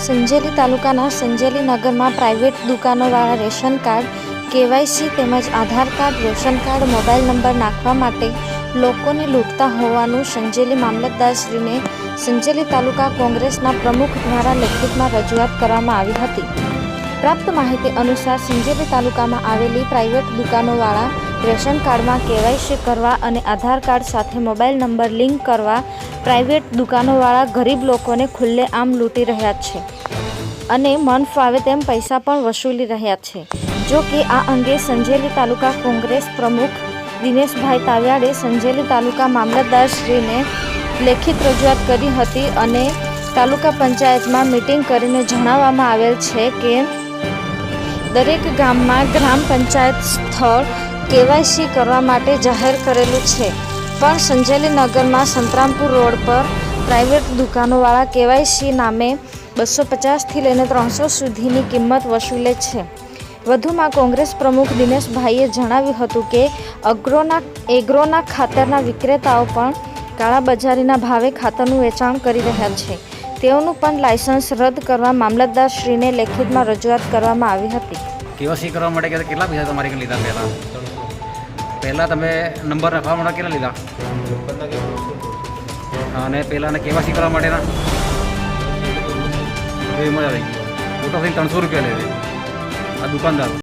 સંજેલી તાલુકાના સંજેલી નગરમાં પ્રાઇવેટ દુકાનોવાળા રેશન કાર્ડ, કેવાયસી તેમજ Aadhaar card, ration card, mobile number નાખવા માટે લોકોને લૂંટતા હોવાનું સંજેલી મામલતદારશ્રીને સંજેલી તાલુકા કોંગ્રેસના પ્રમુખ દ્વારા લેખિતમાં રજૂઆત કરવામાં આવી હતી. પ્રાપ્ત માહિતી અનુસાર સંજેલી તાલુકામાં આવેલી પ્રાઇવેટ દુકાનોવાળા રેશન કાર્ડમાં કેવાયસી કરવા અને આધાર કાર્ડ સાથે મોબાઈલ નંબર લિંક કરવા પ્રાઇવેટ દુકાનોવાળા ગરીબ લોકોને ખુલ્લે આમ લૂંટી રહ્યા છે. અને મન ફાવે તેમ પૈસા પણ વસૂલી રહ્યા છે. જો કે આ અંગે સંજેલી તાલુકા કોંગ્રેસ પ્રમુખ દિનેશભાઈ તાવ્યાડે સંજેલી તાલુકા મામલતદારશ્રીને લેખિત રજૂઆત કરી હતી અને તાલુકા પંચાયતમાં મિટિંગ કરીને જણાવવામાં આવેલ છે કે દરેક ગામમાં ગ્રામ પંચાયત સ્થળ કેવાયસી કરવા માટે જાહેર કરેલું છે. પણ સંજેલી નગરમાં સંતરામપુર રોડ પર પ્રાઇવેટ દુકાનોવાળા કેવાયસી નામે બસો પચાસથી લઈને ત્રણસો સુધીની કિંમત વસૂલે છે. વધુમાં કોંગ્રેસ પ્રમુખ દિનેશભાઈએ જણાવ્યું હતું કે અગ્રોના, એગ્રોના ખાતરના વિક્રેતાઓ પણ કાળાબજારીના ભાવે ખાતરનું વેચાણ કરી રહ્યા છે. તેઓનું પણ લાયસન્સ રદ કરવા મામલતદારશ્રીને લેખિતમાં રજૂઆત કરવામાં આવી હતી. કેવાસી કરવા માટે કેટલા પૈસા તમારી લીધા પહેલાં? પહેલાં તમે નંબર નાખવા માટે કેટલા લીધા? અને પહેલાં કેવાસી કરવા માટેના? એ મજા આવી મોટો થઈને ત્રણસો રૂપિયા લે આ દુકાનદાર.